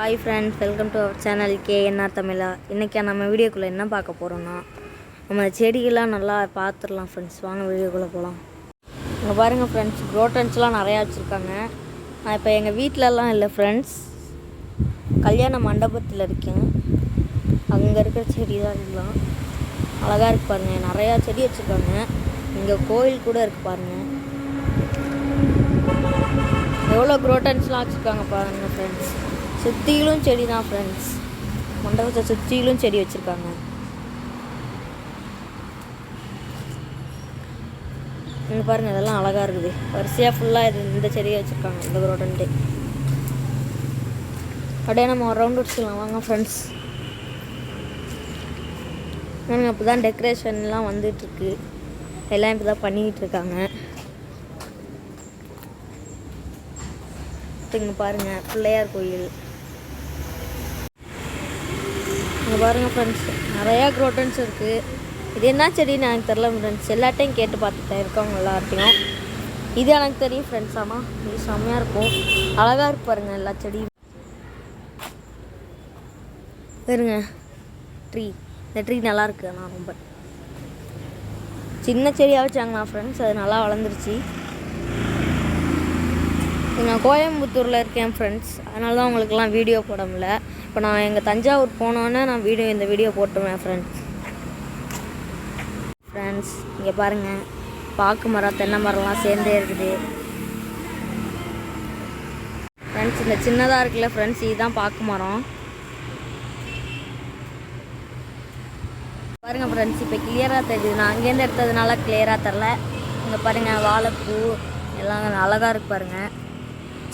Hi friends welcome to our channel K N R Tamizha இன்றைக்கி நம்ம வீடியோக்குள்ளே என்ன பார்க்க போகிறோன்னா நம்ம செடிகள்லாம் நல்லா பார்த்துடலாம் ஃப்ரெண்ட்ஸ் வாங்க வீடியோக்குள்ளே போகலாம் இங்கே பாருங்கள் ஃப்ரெண்ட்ஸ் குரோட்டன்ஸ்லாம் நிறையா வச்சுருக்காங்க. நான் இப்போ எங்கள் வீட்டிலலாம் இல்லை ஃப்ரெண்ட்ஸ் கல்யாண மண்டபத்தில் இருக்கேன். அங்கே இருக்கிற செடி தான் இதெல்லாம் அழகாக இருக்கு பாருங்கள் நிறையா செடி வச்சுருக்காங்க. இங்கே கோயில் கூட இருக்குது பாருங்கள் எவ்வளோ குரோட்டன்ஸ்லாம் வச்சுருக்காங்க பாருங்கள் ஃப்ரெண்ட்ஸ் சுற்றிலும் செடி தான் ஃப்ரெண்ட்ஸ் மண்டபத்தை சுற்றிலும் செடி வச்சுருக்காங்க. இங்கே பாருங்கள் இதெல்லாம் அழகாக இருக்குது. வரிசையாக ஃபுல்லாக இது இந்த செடியை வச்சுருக்காங்க இந்த குரோட்டன்ட்டு அப்படியே நம்ம ஒரு ரவுண்ட் அடிச்சுக்கலாம். வாங்க ஃப்ரெண்ட்ஸ் நாங்கள் இப்போ தான் டெக்கரேஷன்லாம் வந்துட்டுருக்கு. எல்லாம் இப்போ தான் பண்ணிக்கிட்டு இருக்காங்க. இங்கே பாருங்கள் பிள்ளையார் கோயில். இங்கே பாருங்கள் ஃப்ரெண்ட்ஸ் நிறையா குரோட்டன்ஸ் இருக்குது இது என்ன செடின்னு எனக்கு தெரில ஃப்ரெண்ட்ஸ் எல்லாட்டையும் கேட்டு பார்த்துட்டேன் இருக்கவங்க எல்லார்ட்டையும். இது எனக்கு தெரியும் ஃப்ரெண்ட்ஸ் ஆமாம் இது செம்மையாக இருக்கும். அழகாக இருக்கு பாருங்கள் எல்லா செடியும் பாருங்க. ட்ரீ இந்த ட்ரீ நல்லா இருக்கு. ஆனால் ரொம்ப. சின்ன செடியாக வச்சாங்கண்ணா ஃப்ரெண்ட்ஸ் அது நல்லா வளர்ந்துருச்சு. நான் கோயம்புத்தூரில் இருக்கேன் ஃப்ரெண்ட்ஸ் அதனால தான் உங்களுக்கெல்லாம் வீடியோ போட முடியல. இப்போ நான் எங்கள் தஞ்சாவூர் போனோன்னே நான் வீடியோ இந்த வீடியோ போட்டுருவேன் ஃப்ரெண்ட்ஸ் ஃப்ரெண்ட்ஸ் இங்கே பாருங்கள் பாக்கு மரம் தென்னை மரம்லாம் சேர்ந்தே இருக்குது. ஃப்ரெண்ட்ஸ் இந்த சின்னதாக இருக்குல்ல ஃப்ரெண்ட்ஸ் இதுதான் பாக்கு மரம். பாருங்கள் ஃப்ரெண்ட்ஸ் இப்போ கிளியராக தெரியுது. நான் அங்கேருந்து எடுத்ததுனால கிளியராக தெரில. இங்கே பாருங்கள் வாழைப்பூ எல்லாம் அழகாக இருக்கு பாருங்கள்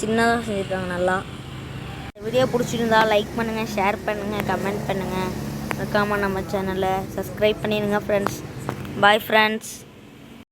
சின்னதாக செஞ்சுருக்காங்க நல்லா. வீடியோ பிடிச்சிருந்தா லைக் பண்ணுங்கள் ஷேர் பண்ணுங்கள் கமெண்ட் பண்ணுங்கள் மறக்காமல் நம்ம சேனலை சப்ஸ்கிரைப் பண்ணிடுங்க ஃப்ரெண்ட்ஸ் பாய் ஃப்ரெண்ட்ஸ்